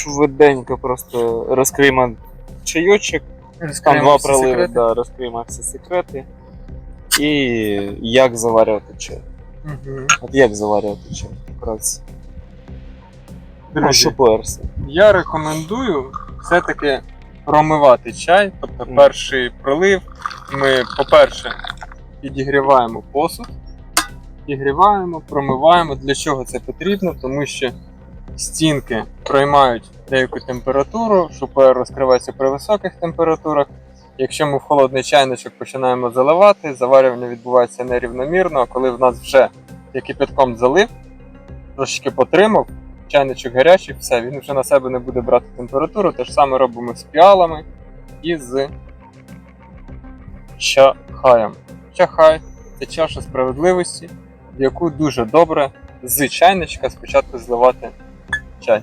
швиденько просто розкриємо чайочок. Там два проливи, да, розкриємо всі секрети. І як заварювати чай. Угу. От як заварювати чай? Вкратце. Ну, Друзі, я рекомендую все-таки промивати чай. Тобто Мгм. перший пролив ми, по-перше, підігріваємо посуд, підігріваємо, промиваємо. Для чого це потрібно? Тому що стінки проймають деяку температуру, шупер розкривається при високих температурах. Якщо ми в холодний чайничок починаємо заливати, заварювання відбувається нерівномірно, а коли в нас вже я кипятком залив, трошечки потримав, чайничок гарячий, все, він вже на себе не буде брати температуру. Те ж саме робимо з піалами і з чахаєм. Чахай це чаша справедливості, в яку дуже добре з чайничка спочатку зливати чай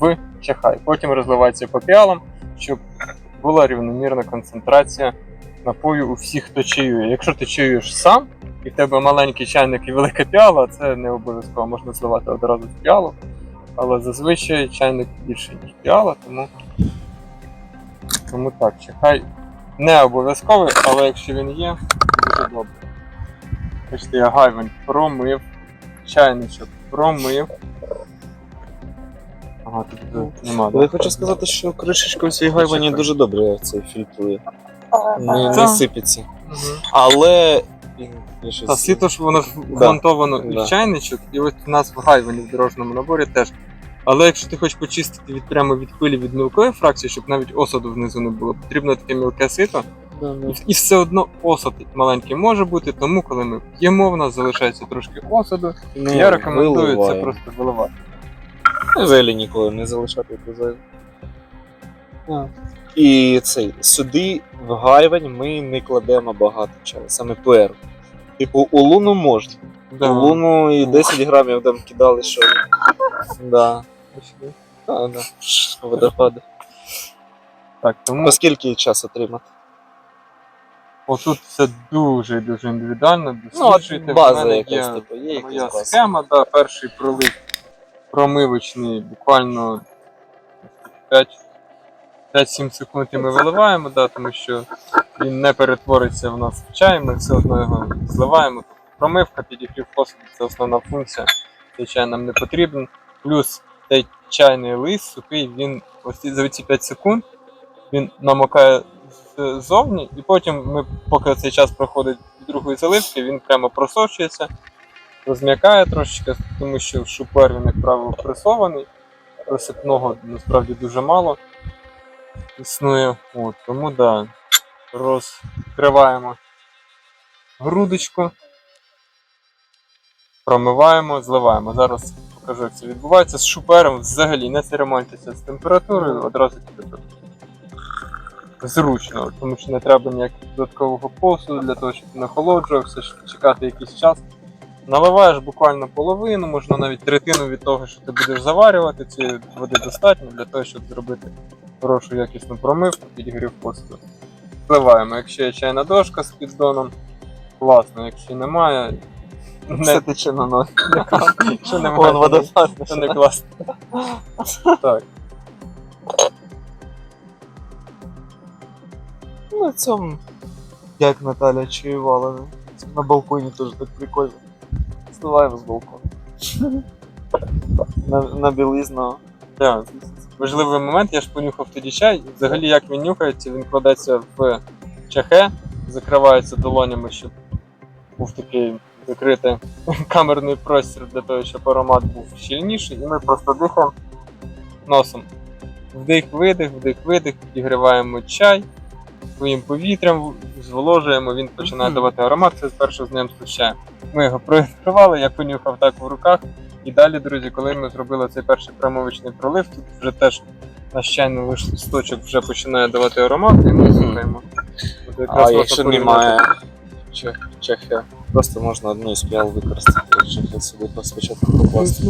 в чахай. Потім розливається по піалам, щоб була рівномірна концентрація напою у всіх, хто чаює. Якщо ти чаюєш сам, і в тебе маленький чайник і велика піала, це не обов'язково можна зливати одразу в піалу. Але зазвичай чайник більше, ніж піала, тому, тому так, чахай не обов'язковий, але якщо він є, дуже добре. Бачите, я гайвень промив, чайничок промив. Ага, тут вже нема. Але я хочу сказати, що кришечка у цій гайвані дуже добре це фільтрує. Не, не сипеться. Але. я щось- Та світло ж воно ж Да. вмонтовано і Да. в чайничок, і ось у нас в гайвані в дорожньому наборі теж. Але якщо ти хочеш почистити від прямо від пилі від мілкої фракції, щоб навіть осаду внизу не було, потрібно таке мілке сито. Да, да. І, і все одно осад маленький може бути, тому коли ми п'ємо, в нас залишається трошки осаду. Ну, я рекомендую це виливаємо. просто виливати. Ну, Взагалі ніколи не залишати без І цей, сюди в гайвань ми не кладемо багато чаю, саме перу. Типу, у луну можна. Да. У луну і 10 грамів там кидали, що. Да. Да, да. Водопади. Так, тому Оскільки час отримати? отут все дуже дуже індивідуально. Ну, от В база мене якась, типу, є Моя якась база. схема, да, перший пролив промивочний, буквально 5 5-7 секунд і ми виливаємо, да, тому що він не перетвориться в нас в чай, ми все одно його зливаємо. Промивка, підігрів посуду це основна функція. Цей чай нам не потрібен. Плюс цей чайний лист сухий, він ось за ці 5 секунд він намокає ззовні, і потім ми, поки цей час проходить другої заливки, він прямо просочується, розм'якає трошечки, тому що шупер він, як правило, пресований. Розсипного насправді дуже мало існує. От, тому да, розкриваємо грудочку, промиваємо, зливаємо. Зараз покажу, як це відбувається. З шупером взагалі не церемоньтеся з температурою, одразу піде зручно, тому що не треба ніякого додаткового посуду для того, щоб не охолоджувався, чекати якийсь час. Наливаєш буквально половину, можна навіть третину від того, що ти будеш заварювати, цієї води достатньо для того, щоб зробити хорошу якісну промивку, підігрів посуду. Впливаємо, якщо є чайна дошка з піддоном, класно, якщо немає, Все не, тече на ноль. якщо немає, то не класно. Так. Ну, цьому, як Наталя чаювала, на балконі теж так прикольно. Зливаємо з балкону. На, на білизну. Так. Важливий момент, я ж понюхав тоді чай. Взагалі, як він нюхається, він кладеться в чахе, закривається долонями, щоб був такий закритий камерний простір для того, щоб аромат був щільніший, і ми просто дихаємо носом. Вдих-видих, вдих-видих, підігріваємо чай своїм повітрям, зволожуємо, він починає Мгм. давати аромат, це знайомство з чаєм. Ми його проігрували, я понюхав так в руках. І далі, друзі, коли ми зробили цей перший промовичний пролив, тут вже теж наш чайний листочок вже починає давати аромат, і ми слухаємо. Якраз А якщо немає чехи, просто можна одну із піал використати, чехи сюди спочатку покласти.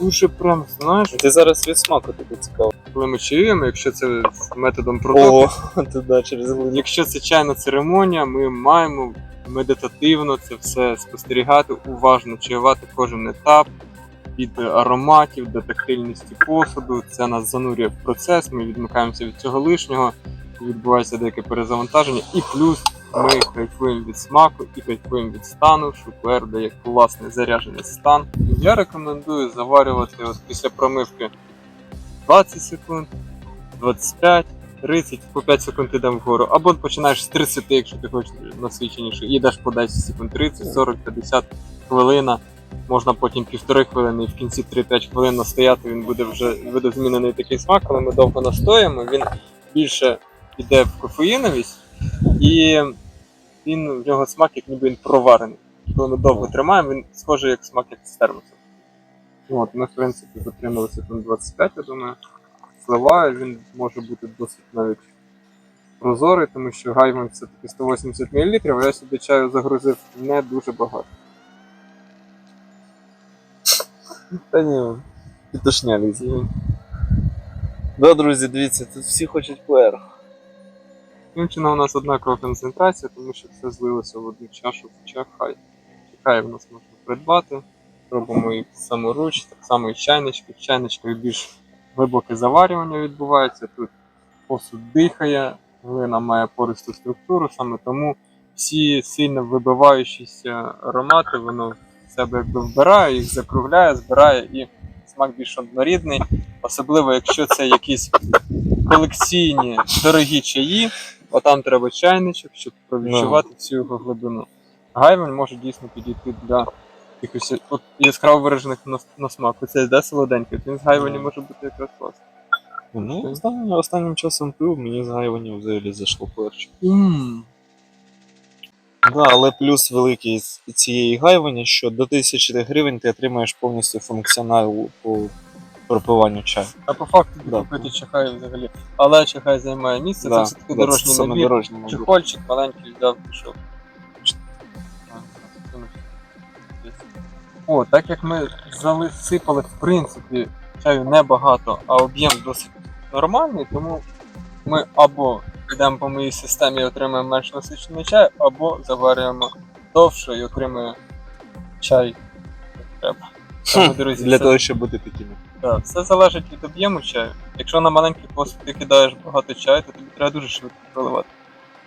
Дуже прям, знаєш, Ти зараз від смаку тобі цікаво. Коли ми чаюємо, якщо це методом продукту, О, туди через якщо це чайна церемонія, ми маємо медитативно це все спостерігати, уважно чаювати кожен етап, від ароматів до тактильності посуду. Це нас занурює в процес, ми відмикаємося від цього лишнього, відбувається деяке перезавантаження, і плюс ми кайфуємо від смаку і кайфуємо від стану, що ПР дає класний заряджений стан. Я рекомендую заварювати от після промивки 20 секунд, 25, 30, по 5 секунд йдемо вгору. Або починаєш з 30, якщо ти хочеш насиченіше, і йдеш по 10 секунд, 30, 40, 50 хвилина. Можна потім півтори хвилини і в кінці 3-5 хвилин настояти, він буде вже буде змінений такий смак, коли ми довго настоїмо, він більше йде в кофеїновість, і він в нього смак, як ніби він проварений. Коли ми довго тримаємо, він схожий як смак як з От, ми, в принципі, затримали секунд 25, я думаю. Зливаю, він може бути досить навіть прозорий, тому що гайван це таки 180 мл, а я сюди чаю загрузив не дуже багато. Та ні, пітушня лізе. Да, друзі, дивіться, тут всі хочуть ПР. Таким чином у нас однакова концентрація, тому що все злилося в одну чашу в чахай. Чекай в нас можна придбати. Робимо їх саморуч, так само і чайнички. В чайничках більш глибоке заварювання відбувається. Тут посуд дихає, глина має пористу структуру, саме тому всі сильно вибиваючіся аромати, воно в себе якби вбирає, їх закругляє, збирає і смак більш однорідний. Особливо, якщо це якісь колекційні дорогі чаї, отам треба чайничок, щоб провідчувати всю його глибину. Гайвель може дійсно підійти для якихось от, яскраво виражених на, на смак. Оце де солоденький, він з гайвені може бути якраз класний. Ну, знаю, останнім часом пив, мені з гайвані взагалі зайшло перше. Mm. Да, але плюс великий з цієї гайвані, що до 1000 гривень ти отримаєш повністю функціонал по пропиванню чаю. А по факту Да. купити чахай взагалі. Але чахай займає місце, це все-таки да, дорожній це саме набір. дорожній набір. Чехольчик маленький взяв, пішов. О, так як ми засипали, в принципі, чаю небагато, а об'єм досить нормальний, тому ми або йдемо по моїй системі і отримаємо менш насичений чай, або заварюємо довше і отримуємо чай як треба. Тому, друзі, Для це- того, щоб бути такими. так, все залежить від об'єму чаю. Якщо на маленький посуд ти кидаєш багато чаю, то тобі треба дуже швидко проливати.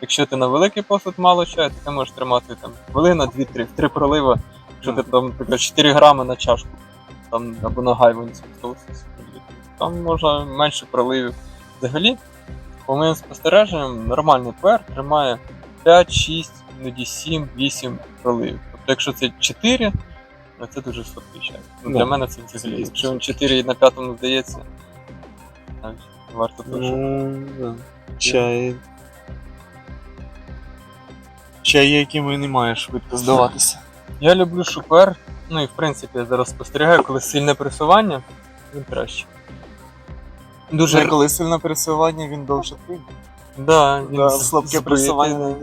Якщо ти на великий посуд мало чаю, то ти можеш тримати там хвилина, дві-три, в три пролива, якщо ти там, наприклад, 4 грами на чашку, там або на гайванці 180. Там можна менше проливів. Взагалі, по моїм спостереженням, нормальний пер тримає 5, 6, іноді 7, 8 проливів. Тобто, якщо це 4, Ну, це дуже чай. Ну, Для мене це взагалі. Якщо він 4 на п'ятому здається, навіть варто. Ну. Чай. Чай, якими не має швидко здаватися. Я люблю шупер. Ну і в принципі я зараз спостерігаю, коли сильне пресування, він краще. Дуже коли сильне пресування, він довше прийде. да, він Да, слабке збитий, пресування.